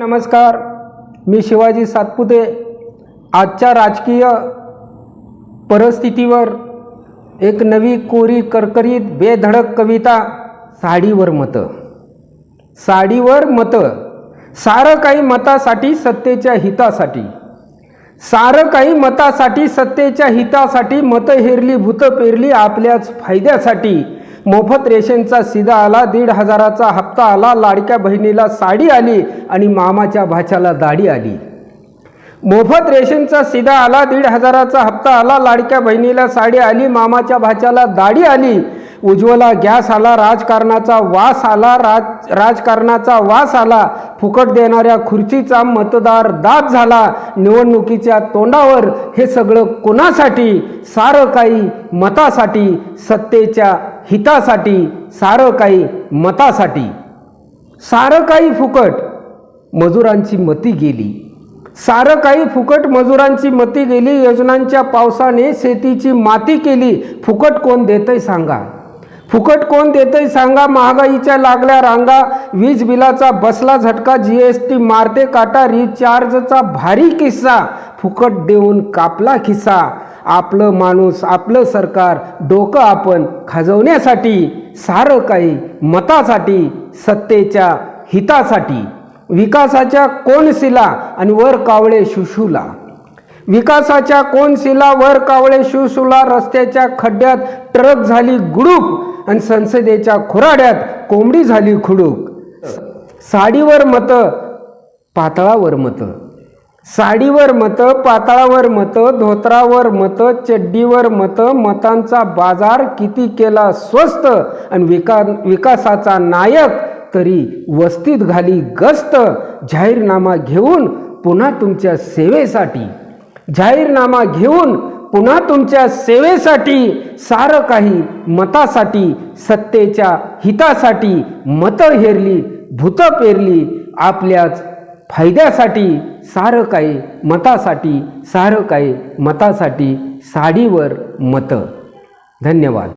नमस्कार. मी शिवाजी सातपुते. आजच्या राजकीय परिस्थितीवर एक नवी कोरी करकरीत बेधडक कविता साडीवर मतं. साडीवर मतं. सारं काही मतासाठी सत्तेच्या हितासाठी. सारं काही मतासाठी सत्तेच्या हितासाठी मतं हेरली भूतं पेरली आपल्याच फायद्यासाठी. मोफत रेशनचा सिधा आला दीड हजाराचा हप्ता आला लाडक्या बहिणीला साडी आली आणि मामाच्या भाच्याला दाढी आली. मोफत रेशनचा सिधा आला दीड हजाराचा हप्ता आला लाडक्या बहिणीला साडी आली मामाच्या भाच्याला दाढी आली. उज्ज्वला गॅस आला राजकारणाचा वास आला राज राजकारणाचा वास आला. फुकट देणाऱ्या खुर्चीचा मतदार दाब झाला. निवडणुकीच्या तोंडावर हे सगळं कोणासाठी? सारं काही मतासाठी सत्तेच्या हितासाठी सारं काही मतासाठी. सारं काही फुकट मजुरांची मती गेली. सारं काही फुकट मजुरांची मती गेली योजनांच्या पावसाने शेतीची माती केली. फुकट कोण देतंय सांगा. फुकट कोण देतंय सांगा महागाईच्या लागल्या रांगा वीज बिलाचा बसला झटका जी एस टी मारते काटा रिचार्जचा भारी किस्सा. फुकट देऊन कापला खिस्सा. आपलं माणूस आपलं सरकार डोकं आपण खाजवण्यासाठी सारं काही मतासाठी सत्तेच्या हितासाठी. विकासाच्या कोणशिला आणि वर कावळे शुशूला. विकासाच्या कोणशिला वर कावळे शुशूला रस्त्याच्या खड्ड्यात ट्रक झाली गुडूप आणि संसदेच्या खुराड्यात कोंबडी झाली खुडूक साडीवर मतं पातळावर मतं. साडीवर मतं पाताळावर मतं धोत्रावर मतं चड्डीवर मतं मतांचा बाजार किती केला स्वस्त आणि विका विकासाचा नायक तरी वस्तीत घाली गस्त जाहीरनामा घेऊन पुन्हा तुमच्या सेवेसाठी. जाहीरनामा घेऊन पुन्हा तुमच्या सेवेसाठी सारं काही मतासाठी सत्तेच्या हितासाठी मतं हेरली भूतं पेरली आपल्याच फायद्यासाठी सारं काही मतासाठी सारं काही मतासाठी साडीवर मतं. धन्यवाद.